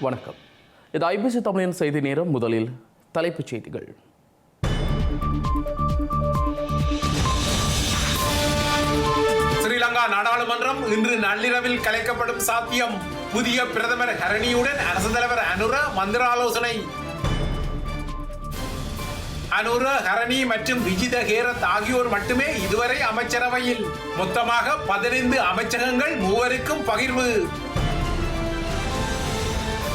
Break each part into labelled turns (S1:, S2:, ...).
S1: வணக்கம். இது ஐபிசி தமிழின் செய்தி நேரம் முதலில் தலைப்புச் செய்திகள்.
S2: ஸ்ரீலங்கா நாடாளுமன்றம் இன்று நள்ளிரவில் கலைக்கப்படும் சாத்தியம். புதிய பிரதமர் ஹரணியுடன் அரசு தலைவர் அனுர மந்திராலோசனை. அனுர ஹரணி மற்றும் விஜித ஹேரத் ஆகியோர் மட்டுமே இதுவரை அமைச்சரவையில். மொத்தமாக பதினைந்து அமைச்சகங்கள் மூவருக்கும் பகிர்வு.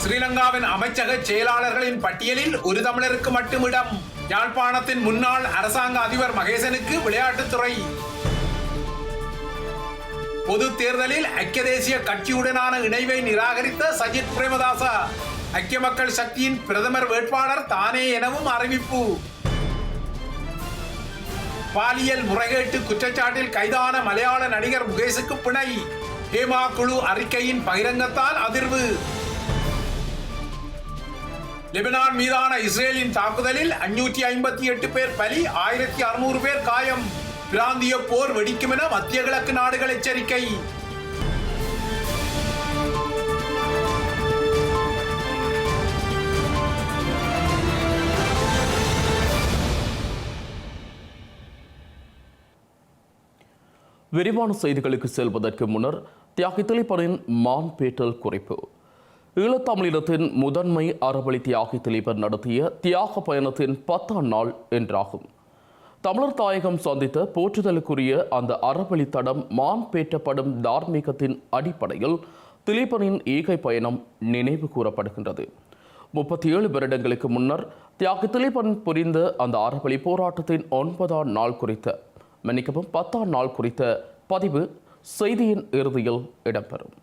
S2: ஸ்ரீலங்காவின் அமைச்சக செயலாளர்களின் பட்டியலில் ஒரு தமிழருக்கு மட்டும் இடம். யாழ்ப்பாணத்தின் முன்னாள் அரசாங்க அதிபர் மகேசனுக்கு விளையாட்டுத்துறை. பொது தேர்தலில் ஐக்கிய தேசிய கட்சியுடனான இணைவை நிராகரித்த சஜித் பிரேமதாசா. ஐக்கிய மக்கள் சக்தியின் பிரதமர் வேட்பாளர் தானே எனவும் அறிவிப்பு. பாலியல் முறைகேட்டு குற்றச்சாட்டில் கைதான மலையாள நடிகர் முகேஷுக்கு பிணை. ஹேமா குழு அறிக்கையின் பகிரங்கத்தால் அதிர்வு. லெபனான் மீதான இஸ்ரேலின் தாக்குதலில் அஞ்சூற்றி ஐம்பத்தி எட்டு பேர் பலி ஆயிரத்தி அறுநூறு பேர் காயம். பிராந்திய போர் வெடிக்கும் என மத்திய கிழக்கு நாடுகள் எச்சரிக்கை.
S1: விரிவான செய்திகளுக்கு செல்வதற்கு முன்னர் தியாகி திலீபனின் மான்பேட்டல் குறைப்பு. ஈழத்தமிழினத்தின் முதன்மை அறவழி தியாகி திலீபன் நடத்திய தியாக பயணத்தின் பத்தாம் நாள் என்றாகும். தமிழர் தாயகம் சந்தித்த போற்றுதலுக்குரிய அந்த அறவழி தடம் மான்பேட்டப்படும் தார்மீகத்தின் அடிப்படையில் திலீபனின் ஈகை பயணம் நினைவு கூறப்படுகின்றது. முப்பத்தி ஏழு வருடங்களுக்கு முன்னர் தியாகி திலீபன் புரிந்த அந்த அறவழி போராட்டத்தின் ஒன்பதாம் நாள் குறித்த மன்னிக்கவும் பத்தாம் நாள் குறித்த பதிவு செய்தியின் இறுதியில் இடம்பெறும்.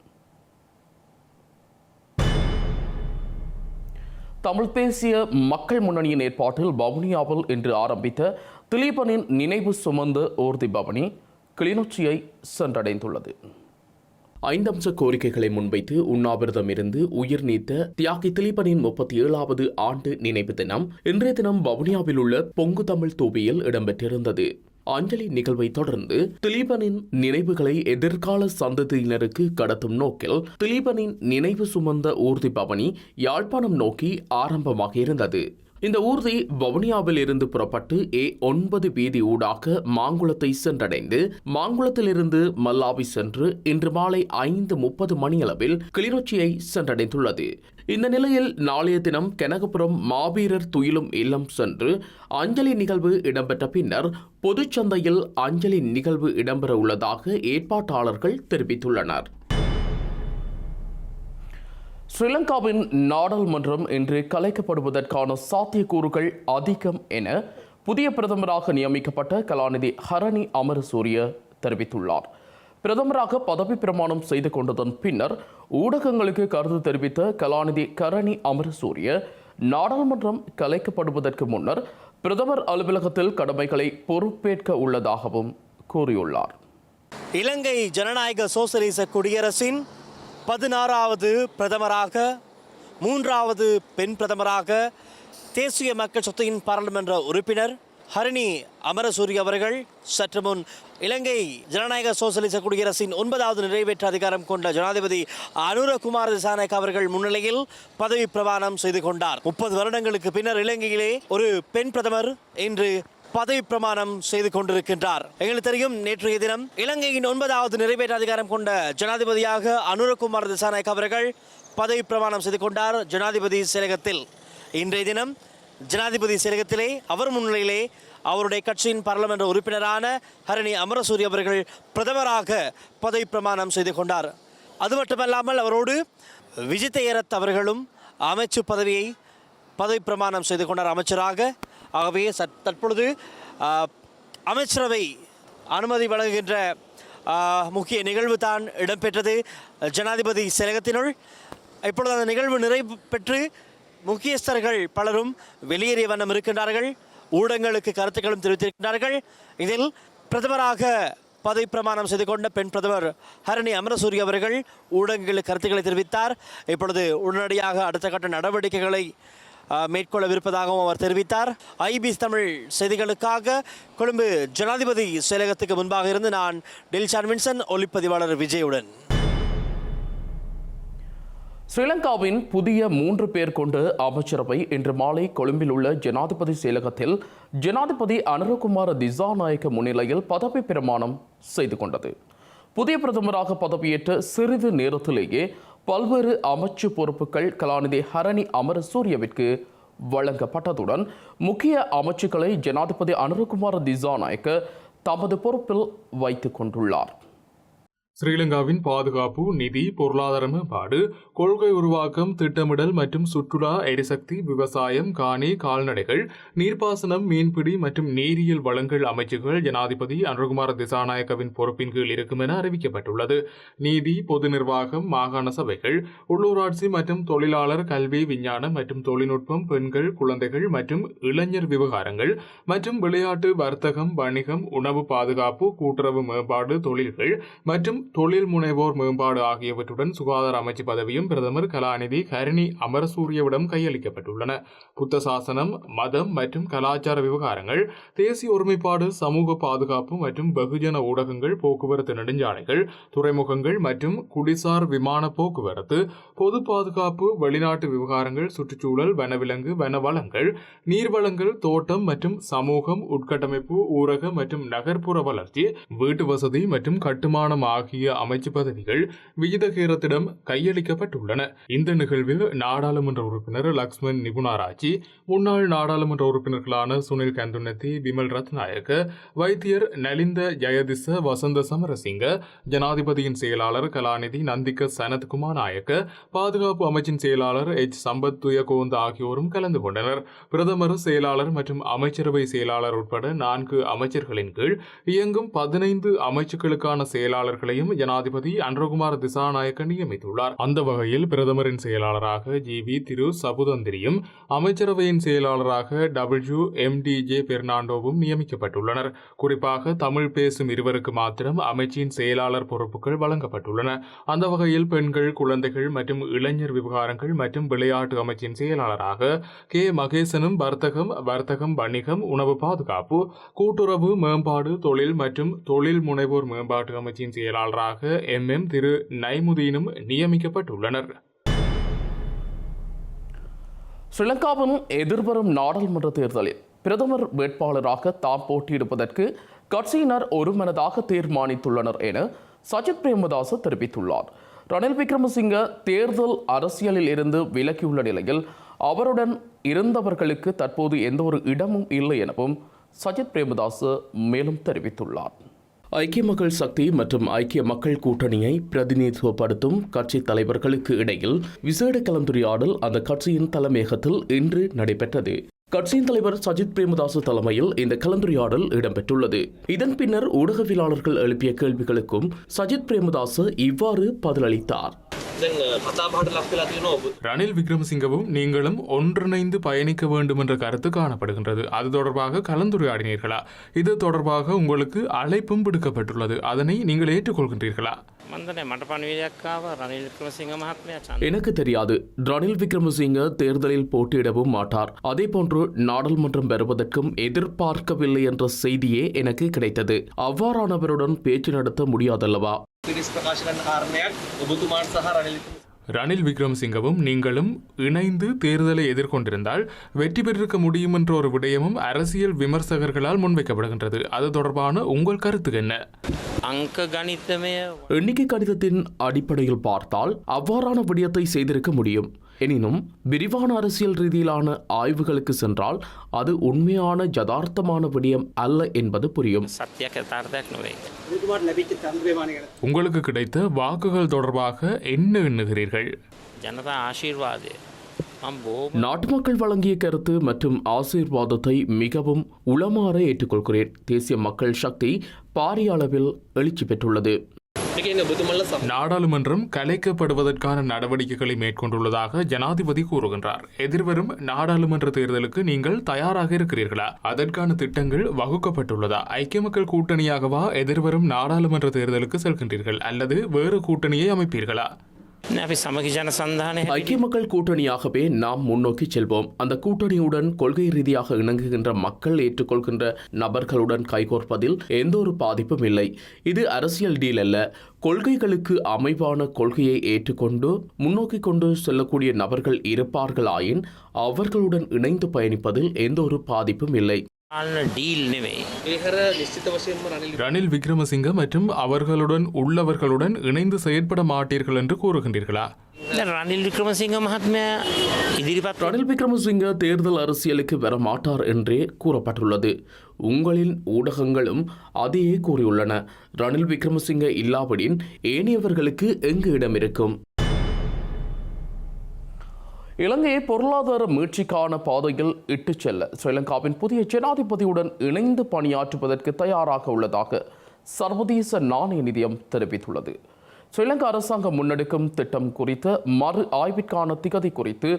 S1: தமிழ் தேசிய மக்கள் முன்னணியின் ஏற்பாட்டில் வவுனியாவில் இன்று ஆரம்பித்த திலீபனின் நினைவு சுமந்த ஊர்தி பவனி கிளிநொச்சியை சென்றடைந்துள்ளது. ஐந்தம்ச கோரிக்கைகளை முன்வைத்து உண்ணாவிரதம் இருந்து உயிர் நீத்த தியாகி திலீபனின் முப்பத்தி ஏழாவது ஆண்டு நினைவு தினம் இன்றைய தினம் வவுனியாவில் உள்ள பொங்கு தமிழ் தூபியில் இடம்பெற்றிருந்தது. அஞ்சலி நிகழ்வை தொடர்ந்து திலீபனின் நினைவுகளை எதிர்கால சந்ததியினருக்கு கடத்தும் நோக்கில் திலீபனின் நினைவு சுமந்த ஊர்தி பவனி யாழ்ப்பாணம் நோக்கி ஆரம்பமாக இருந்தது இந்த ஊர்தி வவுனியாவில் இருந்து புறப்பட்டு ஏ ஒன்பது வீதி ஊடாக மாங்குளத்தை சென்றடைந்து மாங்குளத்திலிருந்து மல்லாவி சென்று இன்று மாலை ஐந்து முப்பது மணியளவில் கிளிநொச்சியை சென்றடைந்துள்ளது. இந்த நிலையில் நாளைய தினம் கனகபுரம் மாவீரர் துயிலும் இல்லம் சென்று அஞ்சலி நிகழ்வு இடம்பெற்ற பின்னர் பொதுச்சந்தையில் அஞ்சலி நிகழ்வு இடம்பெற உள்ளதாக ஏற்பாட்டாளர்கள் தெரிவித்துள்ளனர். ஸ்ரீலங்காவின் நாடாளுமன்றம் இன்று கலைக்கப்படுவதற்கான சாத்தியக்கூறுகள் அதிகம் என புதிய பிரதமராக நியமிக்கப்பட்ட கலாநிதி ஹரணி அமரசூரிய தெரிவித்துள்ளார். பிரதமராக பதவி பிரமாணம் செய்து கொண்டதன் பின்னர் ஊடகங்களுக்கு கருத்து தெரிவித்த கலாநிதி கரணி அமரசூரிய நாடாளுமன்றம் கலைக்கப்படுவதற்கு முன்னர் பிரதமர் அலுவலகத்தில் கடமைகளை பொறுப்பேற்க உள்ளதாகவும் கூறியுள்ளார்.
S3: இலங்கை ஜனநாயக சோசலிச குடியரசின் பதினாறாவது பிரதமராக மூன்றாவது பெண் பிரதமராக தேசிய மக்கள் சொத்தையின் பாராளுமன்ற உறுப்பினர் ஹரிணி அமரசூரி அவர்கள் சற்று முன் இலங்கை ஜனநாயக சோசலிச குடியரசின் ஒன்பதாவது நிறைவேற்ற அதிகாரம் கொண்ட ஜனாதிபதி அனுரகுமார் திசாநாயக் அவர்கள் முன்னிலையில் பதவி பிரமாணம் செய்து கொண்டார். முப்பது வருடங்களுக்கு பின்னர் இலங்கையிலே ஒரு பெண் பிரதமர் இன்று பதவி பிரமாணம் செய்து கொண்டிருக்கின்றார். எங்களுக்கு தெரியும் நேற்றைய தினம் இலங்கையின் ஒன்பதாவது நிறைவேற்ற அதிகாரம் கொண்ட ஜனாதிபதியாக அனுரகுமார் திசாநாயக் அவர்கள் பதவி பிரமாணம் செய்து கொண்டார் ஜனாதிபதி செயலகத்தில். இன்றைய தினம் ஜனாதிபதி செயலகத்திலே அவர் முன்னிலையிலே அவருடைய கட்சியின் பாராளுமன்ற உறுப்பினரான ஹரணி அமரசூரி அவர்கள் பிரதமராக பதவி பிரமாணம் செய்து கொண்டார். அது மட்டுமல்லாமல் அவரோடு விஜித்தையரத் ஏரத் அவர்களும் அமைச்சு பதவியை பதவி பிரமாணம் செய்து கொண்டார். அமைச்சராக ஆகவே சற் தற்பொழுது அமைச்சரவை அனுமதி வழங்குகின்ற முக்கிய நிகழ்வு தான் இடம்பெற்றது. ஜனாதிபதி செயலகத்தினுள் இப்பொழுது அந்த நிகழ்வு நிறைவு பெற்று முக்கியஸ்தர்கள் பலரும் வெளியேறிய வண்ணம் இருக்கின்றார்கள். ஊடகங்களுக்கு கருத்துக்களும் தெரிவித்திருக்கின்றார்கள். இதில் பிரதமராக பதவி பிரமாணம் செய்து கொண்ட பெண் பிரதமர் ஹரணி அமரசூரி அவர்கள் ஊடகங்களுக்கு கருத்துக்களை தெரிவித்தார். இப்பொழுது உடனடியாக அடுத்த கட்ட நடவடிக்கைகளை மேற்கொள்ளவிருப்பதாகவும் அவர் தெரிவித்தார். ஐபிஎஸ் தமிழ் செய்திகளுக்காக கொழும்பு ஜனாதிபதி செயலகத்துக்கு முன்பாக இருந்து நான் டெல் வின்சன் ஒளிப்பதிவாளர் விஜயுடன்.
S1: ஸ்ரீலங்காவின் புதிய மூன்று பேர் கொண்ட அமைச்சரவை இன்று மாலை கொழும்பில் உள்ள ஜனாதிபதி செயலகத்தில் ஜனாதிபதி அனுரகுமார திசாநாயக்க முன்னிலையில் பதவி பிரமாணம் செய்து கொண்டது. புதிய பிரதமராக பதவியேற்ற சிறிது நேரத்திலேயே பல்வேறு அமைச்சு பொறுப்புகள் கலாநிதி ஹரணி அமரசூரியவிற்கு வழங்கப்பட்டதுடன் முக்கிய அமைச்சுக்களை ஜனாதிபதி அனுரகுமார் திசாநாயக்க தமது பொறுப்பில் வைத்துக் கொண்டுள்ளார்.
S4: ஸ்ரீலங்காவின் பாதுகாப்பு நிதி பொருளாதார மேம்பாடு கொள்கை உருவாக்கம் திட்டமிடல் மற்றும் சுற்றுலா எரிசக்தி விவசாயம் காணி கால்நடைகள் நீர்ப்பாசனம் மீன்பிடி மற்றும் நீரியல் வளங்கள் அமைச்சுகள் ஜனாதிபதி அனுகுமார திசாநாயக்கவின் பொறுப்பின் கீழ் இருக்கும் என அறிவிக்கப்பட்டுள்ளது. நீதி பொது நிர்வாகம் மாகாண சபைகள் உள்ளூராட்சி மற்றும் தொழிலாளர் கல்வி விஞ்ஞானம் மற்றும் தொழில்நுட்பம் பெண்கள் குழந்தைகள் மற்றும் இளைஞர் விவகாரங்கள் மற்றும் விளையாட்டு வர்த்தகம் வணிகம் உணவு பாதுகாப்பு கூட்டுறவு மேம்பாடு தொழில்கள் மற்றும் தொழில் முனைவோர் மேம்பாடு ஆகியவற்றுடன் சுகாதார அமைச்சு பதவியும் பிரதமர் கலாநிதி ஹரிணி அமரசூரியவிடம் கையளிக்கப்பட்டுள்ளன. புத்த சாசனம் மதம் மற்றும் கலாச்சார விவகாரங்கள் தேசிய ஒருமைப்பாடு சமூக பாதுகாப்பு மற்றும் வெகுஜன ஊடகங்கள் போக்குவரத்து நெடுஞ்சாலைகள் துறைமுகங்கள் மற்றும் குடிசார் விமான போக்குவரத்து பொது பாதுகாப்பு வெளிநாட்டு விவகாரங்கள் சுற்றுச்சூழல் வனவிலங்கு வனவளங்கள் நீர்வளங்கள் தோட்டம் மற்றும் சமூகம் உட்கட்டமைப்பு ஊரக மற்றும் நகர்ப்புற வளர்ச்சி வீட்டு வசதி மற்றும் கட்டுமானம் ஆகிய அமைச்சு பதவிகள் விகிதகேரத்திடம் கையளிக்கப்பட்டுள்ளன. இந்த நிகழ்வில் நாடாளுமன்ற உறுப்பினர் லக்ஷ்மண் நிபுணாராஜி முன்னாள் நாடாளுமன்ற உறுப்பினர்களான சுனில் கந்துனத்தி விமல் ரத்நாயக்க வைத்தியர் நலிந்த ஜெயதிச வசந்த சமரசிங்க ஜனாதிபதியின் செயலாளர் கலாநிதி நந்திக சனத்குமார் நாயக்க பாதுகாப்பு அமைச்சின் செயலாளர் எச். சம்பத் துயகோந்த் ஆகியோரும் கலந்து கொண்டனர். பிரதமர் செயலாளர் மற்றும் அமைச்சரவை செயலாளர் உட்பட நான்கு அமைச்சர்களின் கீழ் இயங்கும் பதினைந்து அமைச்சுக்களுக்கான செயலாளர்களையும் ஜனாதிபதி அன்றகுமார் திசாநாயக்க நியமித்துள்ளார். அந்த வகையில் பிரதமரின் செயலாளராக ஜி. வி. திரு. சபுதந்திரியும் அமைச்சரவையின் செயலாளராக டபிள்யூ. எம். டி. ஜே. பெர்னாண்டோவும் நியமிக்கப்பட்டுள்ளனர். குறிப்பாக தமிழ் பேசும் இருவருக்கு மாத்திரம் அமைச்சின் செயலாளர் பொறுப்புகள் வழங்கப்பட்டுள்ளன. அந்த வகையில் பெண்கள் குழந்தைகள் மற்றும் இளைஞர் விவகாரங்கள் மற்றும் விளையாட்டு அமைச்சின் செயலாளராக கே. மகேசனும் வர்த்தகம் வர்த்தகம் வணிகம் உணவு பாதுகாப்பு கூட்டுறவு மேம்பாடு தொழில் மற்றும் தொழில் முனைவோர் மேம்பாட்டு அமைச்சின் செயலாளர் செயலாளராக எம் எம் திரு. நைமுதீனும் நியமிக்கப்பட்டுள்ளனர்.
S1: ஸ்ரீலங்காவின் எதிர்வரும் நாடாளுமன்ற தேர்தலில் பிரதமர் வேட்பாளராக தாம் போட்டியிடுவதற்கு கட்சியினர் ஒருமனதாக தீர்மானித்துள்ளனர் என சஜித் பிரேமதாச தெரிவித்துள்ளார். ரணில் விக்ரமசிங்க தேர்தல் அரசியலில் இருந்து விலகியுள்ள நிலையில் அவருடன் இருந்தவர்களுக்கு தற்போது எந்த ஒரு இடமும் இல்லை எனவும் சஜித் பிரேமதாச மேலும் தெரிவித்துள்ளார். ஐக்கிய மக்கள் சக்தி மற்றும் ஐக்கிய மக்கள் கூட்டணியை பிரதிநிதித்துவப்படுத்தும் கட்சி தலைவர்களுக்கு இடையில் விசேட கலந்துரையாடல் அந்த கட்சியின் தலைமையகத்தில் இன்று நடைபெற்றது. கட்சியின் தலைவர் சஜித் பிரேமதாஸ் தலைமையில் இந்த கலந்துரையாடல் இடம்பெற்றுள்ளது. இதன் பின்னர் ஊடகவியலாளர்கள் எழுப்பிய கேள்விகளுக்கும் சஜித் பிரேமதாஸ் இவ்வாறு பதிலளித்தார்.
S4: ரணில் விக்ரமசிங்கவும் நீங்களும் ஒன்றிணைந்து பயணிக்க வேண்டும் என்ற கருத்து காணப்படுகின்றது. அது தொடர்பாக கலந்துரையாடினீர்களா? இது தொடர்பாக உங்களுக்கு அழைப்பும் விடுக்கப்பட்டுள்ளது. அதனை நீங்கள் ஏற்றுக்கொள்கின்றீர்களா?
S1: எனக்கு தெரியாது. ரணில் விக்ரமசிங்க தேர்தலில் போட்டியிடவும் மாட்டார். அதே போன்று நாடாளுமன்றம் பெறுவதற்கும் எதிர்பார்க்கவில்லை என்ற செய்தியே எனக்கு கிடைத்தது. அவ்வாறானவருடன் பேச்சு நடத்த முடியாதல்லவா?
S4: ரணில் விக்ரம்சிங்கவும் நீங்களும் இணைந்து தேர்தலை எதிர்கொண்டிருந்தால் வெற்றி பெற்றிருக்க முடியும் என்ற ஒரு விடயமும் அரசியல் விமர்சகர்களால் முன்வைக்கப்படுகின்றது. அது தொடர்பான உங்கள் கருத்து என்ன?
S5: அங்க கணித்தமே
S1: எண்ணிக்கை கணிதத்தின் அடிப்படையில் பார்த்தால் அவ்வாறான விடயத்தை செய்திருக்க முடியும். எனினும் விரிவான அரசியல் ரீதியிலான ஆய்வுகளுக்கு சென்றால் அது உண்மையான யதார்த்தமான விடயம் அல்ல என்பது புரியும்.
S4: உங்களுக்கு கிடைத்த வாக்குகள் தொடர்பாக என்ன எண்ணுகிறீர்கள்?
S5: ஜனதா ஆசீர்வாது
S1: நாட்டு மக்கள் வழங்கிய கருத்து மற்றும் ஆசீர்வாதத்தை மிகவும் உளமாற ஏற்றுக்கொள்கிறேன். தேசிய மக்கள் சக்தி பாரிய அளவில் எழுச்சி பெற்றுள்ளது.
S4: நாடாளுமன்றம் கலைக்கப்படுவதற்கான நடவடிக்கைகளை மேற்கொண்டுள்ளதாக ஜனாதிபதி கூறுகின்றார். எதிர்வரும் நாடாளுமன்ற தேர்தலுக்கு நீங்கள் தயாராக இருக்கிறீர்களா? அதற்கான திட்டங்கள் வகுக்கப்பட்டுள்ளதா? ஐக்கிய மக்கள் கூட்டணியாகவா எதிர்வரும் நாடாளுமன்ற தேர்தலுக்கு செல்கின்றீர்கள்? அல்லது வேறு கூட்டணியை அமைப்பீர்களா?
S1: ஐக்கிய மக்கள் கூட்டணியாகவே நாம் முன்னோக்கி செல்வோம். அந்த கூட்டணியுடன் கொள்கை ரீதியாக இணங்குகின்ற மக்கள் ஏற்றுக்கொள்கின்ற நபர்களுடன் கைகோர்ப்பதில் எந்த ஒரு பாதிப்பும் இல்லை. இது அரசியல் டீல் அல்ல. கொள்கைகளுக்கு அமைவான கொள்கையை ஏற்றுக்கொண்டு முன்னோக்கி கொண்டு செல்லக்கூடிய நபர்கள் இருப்பார்களாயின் அவர்களுடன் இணைந்து பயணிப்பதில் எந்த ஒரு பாதிப்பும் இல்லை.
S4: ரணில் விக்ரமசிங்க மற்றும் அவர்களுடன் உள்ளவர்களுடன் இணைந்து செயற்பட மாட்டீர்கள் என்று கூறுகின்றீர்களா?
S5: ரணில் விக்ரமசிங்க மகாத்மா
S1: ரணில் விக்ரமசிங்க தேர்தல் அரசியலுக்கு வர மாட்டார் என்றே கூறப்பட்டுள்ளது. உங்களின் ஊடகங்களும் அதையே கூறியுள்ளன. ரணில் விக்ரமசிங்க இல்லாவிடின் ஏனையவர்களுக்கு எங்கு இடம் இருக்கும் இலங்கையை பொருளாதார மீட்சிக்கான பாதையில் இட்டுச் செல்ல ஸ்ரீலங்காவின் புதிய ஜனாதிபதியுடன் இணைந்து பணியாற்றுவதற்கு தயாராக உள்ளதாக சர்வதேச நாணய நிதியம் தெரிவித்துள்ளது. ஸ்ரீலங்கா அரசாங்கம் முன்னெடுக்கும் திட்டம் குறித்த மறு ஆய்விற்கான திகதி குறித்து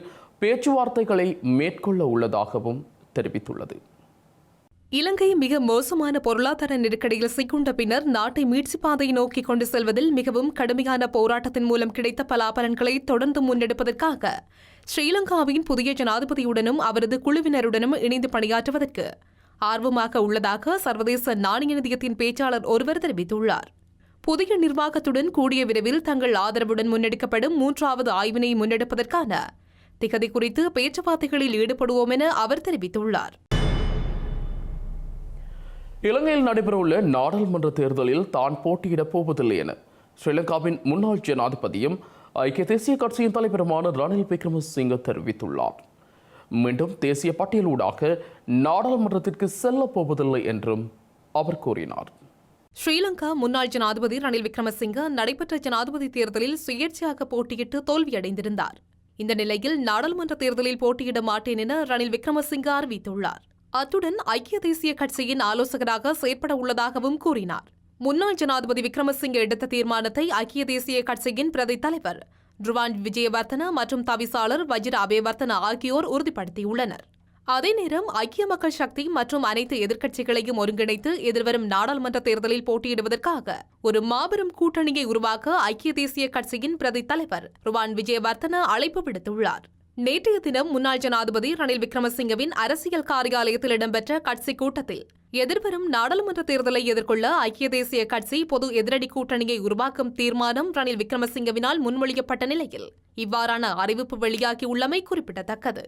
S1: பேச்சுவார்த்தைகளை மேற்கொள்ள உள்ளதாகவும் தெரிவித்துள்ளது.
S6: இலங்கை மிக மோசமான பொருளாதார நெருக்கடியில் சிக்குண்ட பின்னர் நாட்டை மீட்சி பாதையை நோக்கி கொண்டு செல்வதில் மிகவும் கடுமையான போராட்டத்தின் மூலம் கிடைத்த பலாபலன்களை தொடர்ந்து முன்னெடுப்பதற்காக ஸ்ரீலங்காவின் புதிய ஜனாதிபதியுடனும் அவரது குழுவினருடனும் இணைந்து பணியாற்றுவதற்கு ஆர்வமாக உள்ளதாக சர்வதேச நாணய நிதியத்தின் பேச்சாளர் ஒருவர் தெரிவித்துள்ளார். புதிய நிர்வாகத்துடன் கூடிய விரைவில் தங்கள் ஆதரவுடன் முன்னெடுக்கப்படும் மூன்றாவது ஆய்வினை முன்னெடுப்பதற்கான திகதி குறித்து பேச்சுவார்த்தைகளில் ஈடுபடுவோம் என அவர் தெரிவித்துள்ளார்.
S1: இலங்கையில் நடைபெறவுள்ள நாடாளுமன்ற தேர்தலில் தான் போட்டியிடப் போவதில்லை என ஸ்ரீலங்காவின் முன்னாள் ஜனாதிபதியும் ஐக்கிய தேசிய கட்சியின் தலைவருமான ரணில் விக்ரமசிங்க தெரிவித்துள்ளார். மீண்டும் தேசிய பட்டியலூடாக நாடாளுமன்றத்திற்கு செல்லப் போவதில்லை என்றும் அவர் கூறினார்.
S6: ஸ்ரீலங்கா முன்னாள் ஜனாதிபதி ரணில் விக்ரமசிங்க நடைபெற்ற ஜனாதிபதி தேர்தலில் சுயேட்சையாக போட்டியிட்டு தோல்வியடைந்திருந்தார். இந்த நிலையில் நாடாளுமன்ற தேர்தலில் போட்டியிட மாட்டேன் என ரணில் விக்ரமசிங்க அறிவித்துள்ளார். அத்துடன் ஐக்கிய தேசிய கட்சியின் ஆலோசகராக செயற்பட உள்ளதாகவும் கூறினார். முன்னாள் ஜனாதிபதி விக்ரமசிங்க எடுத்த தீர்மானத்தை ஐக்கிய தேசிய கட்சியின் பிரதி தலைவர் ருவான் விஜயவர்த்தன மற்றும் தவிசாளர் வஜிர அபேவர்த்தன ஆகியோர் உறுதிப்படுத்தியுள்ளனர். அதே நேரம் ஐக்கிய மக்கள் சக்தி மற்றும் அனைத்து எதிர்க்கட்சிகளையும் ஒருங்கிணைத்து எதிர்வரும் நாடாளுமன்ற தேர்தலில் போட்டியிடுவதற்காக ஒரு மாபெரும் கூட்டணியை உருவாக்க ஐக்கிய தேசிய கட்சியின் பிரதி தலைவர் ருவான் விஜயவர்த்தன அழைப்பு விடுத்துள்ளார். நேற்றைய தினம் முன்னாள் ஜனாதிபதி ரணில் விக்ரமசிங்கவின் அரசியல் காரியாலயத்தில் இடம்பெற்ற கட்சி கூட்டத்தில் எதிர்வரும் நாடாளுமன்ற தேர்தலை எதிர்கொள்ள ஐக்கிய தேசிய கட்சி பொது எதிரடி கூட்டணியை உருவாக்கும் தீர்மானம் ரணில் விக்ரமசிங்கவினால் முன்மொழியப்பட்ட நிலையில் இவ்வாறான அறிவிப்பு வெளியாகியுள்ளமை குறிப்பிடத்தக்கது.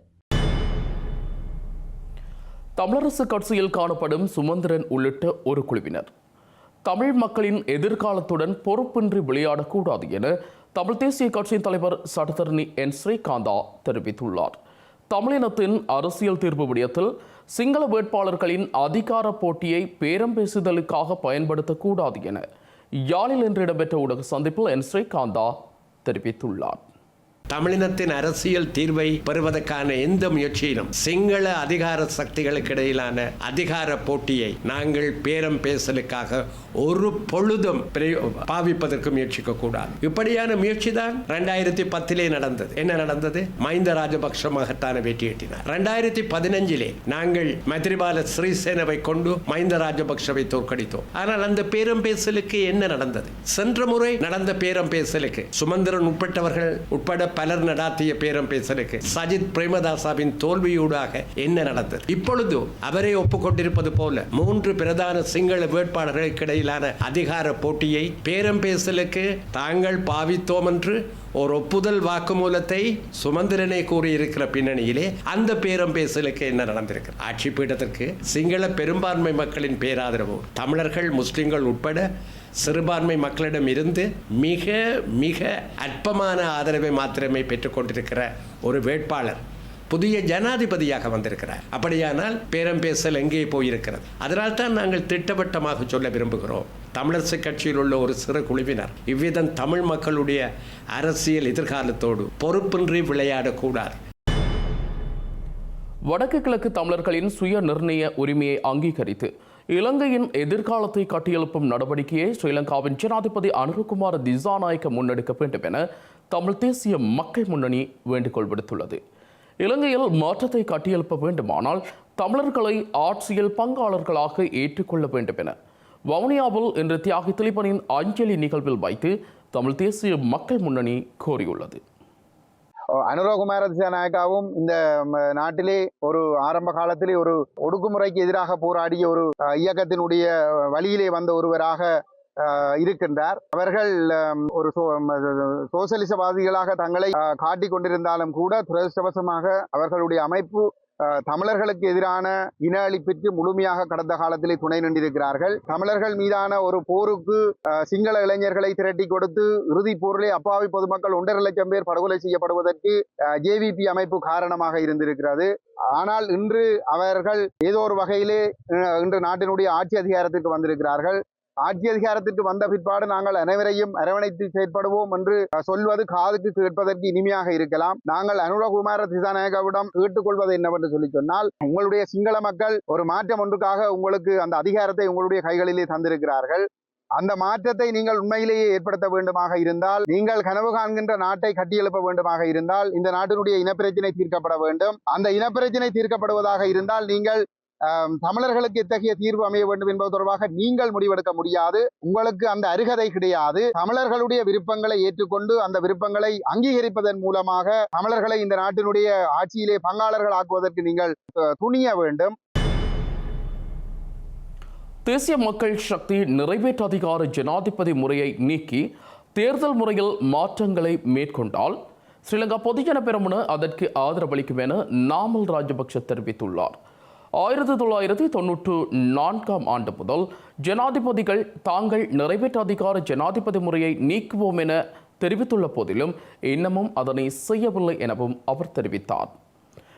S1: தமிழரசு கட்சியில் காணப்படும் சுமந்திரன் உள்ளிட்ட ஒரு குழுவினர். தமிழ் மக்களின் எதிர்காலத்துடன் பொறுப்பின்றி விளையாடக்கூடாது என தமிழ் தேசிய கட்சியின் தலைவர் சட்டத்தரணி என். ஸ்ரீகாந்தா தெரிவித்துள்ளார். தமிழினத்தின் அரசியல் தீர்வு விடயத்தில் சிங்கள வேட்பாளர்களின் அதிகார போட்டியை பேரம் பேசுதலுக்காக பயன்படுத்தக்கூடாது என யாழில் இன்று இடம்பெற்ற ஊடக சந்திப்பில் என். ஸ்ரீகாந்தா தெரிவித்துள்ளார்.
S7: தமிழினத்தின் அரசியல் தீர்வை பெறுவதற்கான எந்த முயற்சியிலும் சிங்கள அதிகார சக்திகளுக்கு இடையிலான அதிகார போட்டியை நாங்கள் பேரம் பேசலுக்காக ஒரு பொழுதும் பிரயோ- பாவிப்பதற்கு முயற்சிக்க கூடாது. இப்படியான முயற்சி தான் ரெண்டாயிரத்தி பத்திலே நடந்தது. என்ன நடந்தது? மஹிந்த ராஜபக்ஷ மகத்தான வெற்றி எட்டினார். ரெண்டாயிரத்தி பதினஞ்சிலே நாங்கள் மைத்ரிபால ஸ்ரீசேனவை கொண்டு மஹிந்த ராஜபக்ஷவை தோற்கடித்தோம். ஆனால் அந்த பேரம் பேசலுக்கு என்ன நடந்தது? சென்ற முறை நடந்த பேரம் பேசலுக்கு சுமந்திரன் உட்பட்டவர்கள் உட்பட பலர் நடாத்திய பேரம் பேசலுக்கு சஜித் பிரேமதாசாவின் தோல்வியூடாக என்ன நடந்தது? இப்பொழுது அவரே ஒப்புக்கொண்டிருப்பது போல மூன்று பிரதான சிங்கள வேட்பாளர்களுக்கு இடையிலான அதிகார போட்டியை பேரம் பேசலுக்கு தாங்கள் பாவித்தோம் என்று ஒரு ஒப்புதல் வாக்குமூலத்தை சுமந்திரனை கூறியிருக்கிற பின்னணியிலே அந்த பேரம் பேசலுக்கு என்ன நடந்திருக்கு? ஆட்சி பீடத்திற்கு சிங்கள பெரும்பான்மை மக்களின் பேராதரவு தமிழர்கள் முஸ்லிம்கள் உட்பட சிறுபான்மை மக்களிடம் இருந்து மிக மிக அற்பமான ஆதரவை மாத்திரமே பெற்றுக்கொண்டிருக்கிற ஒரு வேட்பாளர் புதிய ஜனாதிபதியாக வந்திருக்கிறார். அப்படியானால் பேரம் பேசல் எங்கே போயிருக்கிறது? அதனால் தான் நாங்கள் திட்டவட்டமாக சொல்ல விரும்புகிறோம். தமிழரசு கட்சியில் உள்ள ஒரு சிறு குழுவினர் இவ்விதம் தமிழ் மக்களுடைய அரசியல் எதிர்காலத்தோடு பொறுப்பின்றி விளையாடக்கூடாது.
S1: வடக்கு கிழக்கு தமிழர்களின் சுய நிர்ணய உரிமையை அங்கீகரித்து இலங்கையின் எதிர்காலத்தை கட்டியெழுப்பும் நடவடிக்கையை ஸ்ரீலங்காவின் ஜனாதிபதி அனுருகுமார் திசாநாயக்க முன்னெடுக்க வேண்டும் என தமிழ் தேசிய மக்கள் முன்னணி வேண்டுகோள் விடுத்துள்ளது. இலங்கையில் மாற்றத்தை கட்டியெழுப்ப வேண்டுமானால் தமிழர்களை ஆட்சியில் பங்காளர்களாக ஏற்றுக்கொள்ள வேண்டும் என வவுனியாவில் இன்று தியாகி திலீபனின் அஞ்சலி நிகழ்வில் வைத்து தமிழ் தேசிய மக்கள் முன்னணி கோரியுள்ளது.
S8: அனுரகுமார திசாநாயக்காவும் இந்த நாட்டிலே ஒரு ஆரம்ப காலத்திலே ஒரு ஒடுக்குமுறைக்கு எதிராக போராடிய ஒரு இயக்கத்தினுடைய வழியிலே வந்த ஒருவராக இருக்கின்றார். அவர்கள் ஒரு சோ- சோசலிசவாதிகளாக தங்களை காட்டிக்கொண்டிருந்தாலும் காட்டிக் கொண்டிருந்தாலும் கூட துரதிருஷ்டவசமாக அவர்களுடைய அமைப்பு தமிழர்களுக்கு எதிரான இன அழிப்பிற்கு முழுமையாக கடந்த காலத்திலே துணை நின்றிருக்கிறார்கள். தமிழர்கள் மீதான ஒரு போருக்கு சிங்கள இளைஞர்களை திரட்டி கொடுத்து இறுதி போரிலே அப்பாவி பொதுமக்கள் ஒன்றரை லட்சம் பேர் படுகொலை செய்யப்படுவதற்கு ஜேவிபி அமைப்பு காரணமாக இருந்திருக்கிறது. ஆனால் இன்று அவர்கள் ஏதோ ஒரு வகையிலே இன்று நாட்டினுடைய ஆட்சி அதிகாரத்திற்கு வந்திருக்கிறார்கள். ஆட்சி அதிகாரத்திற்கு வந்த பிற்பாடு நாங்கள் அனைவரையும் அரவணைத்து செயற்படுவோம் என்று சொல்வது காதுக்கு கேட்பதற்கு இனிமையாக இருக்கலாம். நாங்கள் அனுரகுமார திசாநாயகவிடம் கேட்டுக்கொள்வது என்னவென்று சொல்லி சொன்னால் உங்களுடைய சிங்கள மக்கள் ஒரு மாற்றம் ஒன்றுக்காக உங்களுக்கு அந்த அதிகாரத்தை உங்களுடைய கைகளிலே தந்திருக்கிறார்கள். அந்த மாற்றத்தை நீங்கள் உண்மையிலேயே ஏற்படுத்த வேண்டுமாக இருந்தால் நீங்கள் கனவு காண்கின்ற நாட்டை கட்டியெழுப்ப வேண்டுமாக இருந்தால் இந்த நாட்டினுடைய இனப்பிரச்சினை தீர்க்கப்பட வேண்டும். அந்த இனப்பிரச்சினை தீர்க்கப்படுவதாக இருந்தால் நீங்கள் தமிழர்களுக்கு எத்தகைய தீர்வு அமைய வேண்டும் என்பது தொடர்பாக நீங்கள் முடிவெடுக்க முடியாது. உங்களுக்கு அந்த அருகதை கிடையாது. தமிழர்களுடைய விருப்பங்களை ஏற்றுக்கொண்டு அந்த விருப்பங்களை அங்கீகரிப்பதன் மூலமாக தமிழர்களை இந்த நாட்டினுடைய ஆட்சியிலே பங்காளர்கள் ஆக்குவதற்கு நீங்கள் துணிய வேண்டும்.
S1: தேசிய மக்கள் சக்தி நிறைவேற்றாதிகார ஜனாதிபதி முறையை நீக்கி தேர்தல் முறையில் மாற்றங்களை மேற்கொண்டால் ஸ்ரீலங்கா பொதுஜன பெரமுன அதற்கு ஆதரவளிக்கும் என நாமல் ராஜபக்ஷ தெரிவித்துள்ளார். ஆயிரத்தி தொள்ளாயிரத்தி தொன்னூற்று நான்காம் ஆண்டு முதல் ஜனாதிபதிகள் தாங்கள் நிறைவேற்று அதிகார ஜனாதிபதி முறையை நீக்குவோம் என தெரிவித்துள்ள போதிலும் இன்னமும் அதனை செய்யவில்லை எனவும் அவர் தெரிவித்தார்.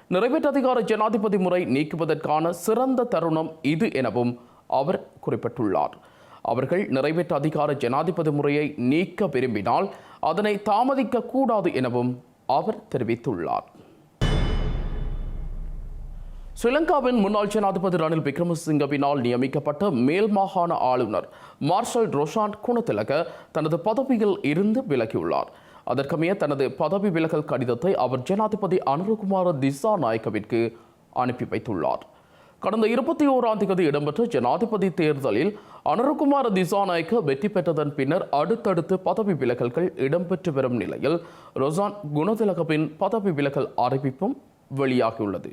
S1: நிறைவேற்று அதிகார ஜனாதிபதி முறை நீக்குவதற்கான சிறந்த தருணம் இது எனவும் அவர் குறிப்பிட்டுள்ளார். அவர்கள் நிறைவேற்று அதிகார ஜனாதிபதி முறையை நீக்க விரும்பினால் அதனை தாமதிக்க கூடாது எனவும் அவர் தெரிவித்துள்ளார். ஸ்ரீலங்காவின் முன்னாள் ஜனாதிபதி ரணில் விக்ரமசிங்கவினால் நியமிக்கப்பட்ட மேல் மாகாண ஆளுநர் மார்ஷல் ரோஷான் குணத்திலக தனது பதவியில் இருந்து விலகியுள்ளார். அதற்கமைய தனது பதவி விலகல் கடிதத்தை அவர் ஜனாதிபதி அனுரகுமார திசா நாயக்கவிற்கு அனுப்பி வைத்துள்ளார். கடந்த இருபத்தி ஓராம் தேதி இடம்பெற்ற ஜனாதிபதி தேர்தலில் அனுரகுமார திசாநாயக்க வெற்றி பெற்றதன் பின்னர் அடுத்தடுத்து பதவி விலகல்கள் இடம்பெற்று வரும் நிலையில் ரொசான் குணதிலகவின் பதவி விலகல் அறிவிப்பும் வெளியாகியுள்ளது.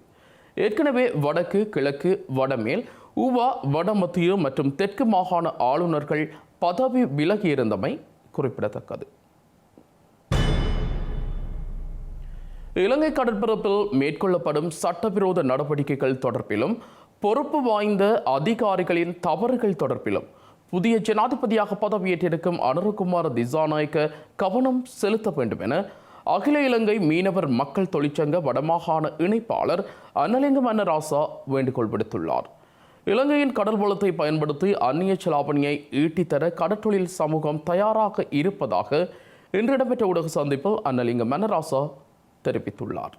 S1: ஏற்கனவே வடக்கு கிழக்கு வடமேல் உவா வடமத்திய மற்றும் தெற்கு மாகாண ஆளுநர்கள் பதவி விலகியிருந்தமை குறிப்பிடத்தக்கது. இலங்கை கடற்பரப்பில் மேற்கொள்ளப்படும் சட்டவிரோத நடவடிக்கைகள் தொடர்பிலும் பொறுப்பு வாய்ந்த அதிகாரிகளின் தவறுகள் தொடர்பிலும் புதிய ஜனாதிபதியாக பதவியேற்றிருக்கும் அனுரகுமார் திசாநாயக்க கவனம் செலுத்த வேண்டும் என அகில இலங்கை மீனவர் மக்கள் தொழிற்சங்க வடமாகாண இணைப்பாளர் அன்னலிங்க அன்னராசா வேண்டுகோள் விடுத்துள்ளார். இலங்கையின் கடல் வளத்தை பயன்படுத்தி அந்நிய செலாவணியை ஈட்டித்தர கடற்றொழில் சமூகம் தயாராக இருப்பதாக இன்று இடம்பெற்ற ஊடக சந்திப்பில் அன்னலிங்க மன்னராசா தெரிவித்துள்ளார்.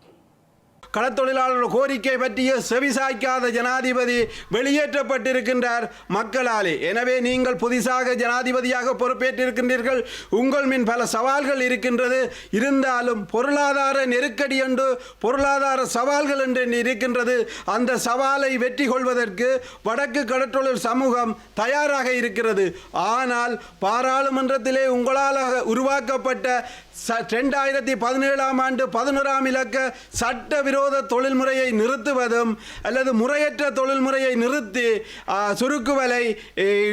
S9: களத்தொழிலாளர் கோரிக்கை பற்றிய செவிசாய்க்காத ஜனாதிபதி வெளியேற்றப்பட்டிருக்கின்றார். மக்களாலே எனவே நீங்கள் புதிதாக ஜனாதிபதியாக பொறுப்பேற்றிருக்கின்றீர்கள். உங்கள் மின் பல சவால்கள் இருக்கின்றது. இருந்தாலும் பொருளாதார நெருக்கடி என்று பொருளாதார சவால்கள் என்று இருக்கின்றது. அந்த சவாலை வெற்றி கொள்வதற்கு வடக்கு கடற்றொழில் சமூகம் தயாராக இருக்கிறது. ஆனால் பாராளுமன்றத்திலே உங்களால் உருவாக்கப்பட்ட ரெண்டாயிரத்தி பதினேழாம் ஆண்டு பதினோராம் இலக்க சட்டவிரோத தொழில்முறையை நிறுத்துவதும் அல்லது முறையற்ற தொழில்முறையை நிறுத்தி சுருக்குவலை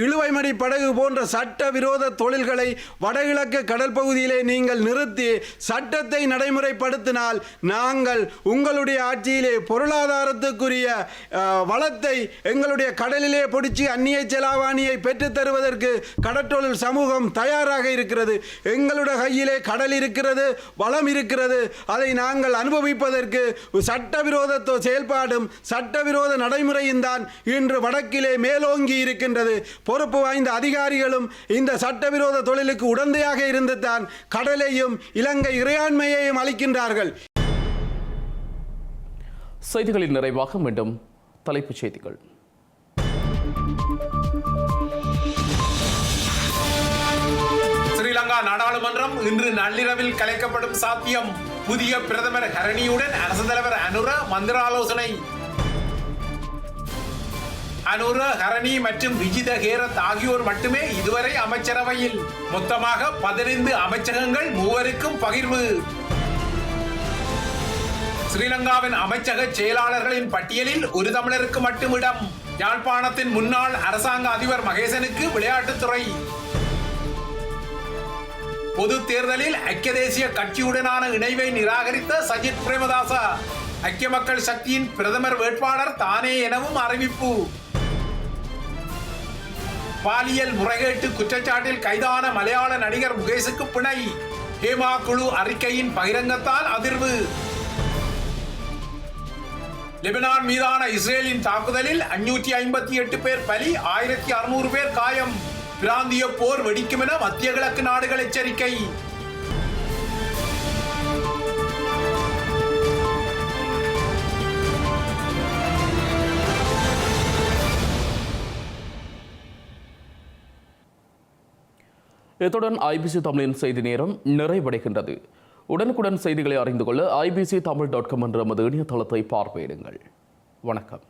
S9: இழுவைமடி படகு போன்ற சட்ட விரோத தொழில்களை வடகிழக்கு கடல் பகுதியிலே நீங்கள் நிறுத்தி சட்டத்தை நடைமுறைப்படுத்தினால் நாங்கள் உங்களுடைய ஆட்சியிலே பொருளாதாரத்துக்குரிய வளத்தை எங்களுடைய கடலிலே பிடிச்சி அந்நிய செலாவணியை பெற்றுத் தருவதற்கு கடற்றொழில் சமூகம் தயாராக இருக்கிறது. எங்களுடைய கையிலே கடல் இருக்கிறது வளம் இருக்கிறது. அதை நாங்கள் அனுபவிப்பதற்கு சட்டவிரோத செயல்பாடும் சட்டவிரோத நடைமுறையும் தான் இன்று வடக்கிலே மேலோங்கி இருக்கின்றது. பொறுப்பு வாய்ந்த அதிகாரிகளும் இந்த சட்டவிரோத தொழிலுக்கு உடந்தையாக இருந்து தான் கடலையும் இலங்கை இறையாண்மையையும் அளிக்கின்றார்கள்.
S1: செய்திகளின் நிறைவாக மீண்டும் தலைப்புச் செய்திகள்.
S2: ஸ்ரீலங்கா நாடாளுமன்றம் இன்று நள்ளிரவில் கலைக்கப்படும் சாத்தியம். புதிய பிரதமர் ஹரணியுடன் அரசு தலைவர் அனுர மந்திர ஆலோசனை
S10: அனுர ஹரணி மற்றும் விஜித ஹேரத் ஆகியோர் மட்டுமே இதுவரை அமைச்சரவையில். மொத்தமாக பதினைந்து அமைச்சகங்கள் மூவருக்கும் பகிர்வு. ஸ்ரீலங்காவின் அமைச்சக செயலாளர்களின் பட்டியலில் ஒரு தமிழருக்கு மட்டும் இடம். யாழ்ப்பாணத்தின் முன்னாள் அரசாங்க அதிபர் மகேசனுக்கு விளையாட்டுத்துறை. பொது தேர்தலில் ஐக்கிய தேசிய கட்சியுடனான இணைவை நிராகரித்த சஜித் பிரேமதாசா. ஐக்கிய மக்கள் சக்தியின் பிரதமர் வேட்பாளர் தானே எனவும் அறிவிப்பு. பாலியல் முறைகேட்டு குற்றச்சாட்டில் கைதான மலையாள நடிகர் முகேஷுக்கு பிணை. ஹேமா குழு அறிக்கையின் பகிரங்கத்தால் அதிர்வு. லெபனான் மீதான இஸ்ரேலின் தாக்குதலில் அஞ்சூற்றி ஐம்பத்தி எட்டு பேர் பலி ஆயிரத்தி அறுநூறு பேர் காயம். பிராந்திய போர் வெடிக்கும் என மத்திய கிழக்கு நாடுகள் எச்சரிக்கை.
S1: இத்துடன் ஐபிசி தமிழின் செய்தி நேரம் நிறைவடைகின்றது. உடனுக்குடன் செய்திகளை அறிந்து கொள்ள ஐபிசி தமிழ் டாட் காம் என்ற நமது இணையதளத்தை பார்வையிடுங்கள். வணக்கம்.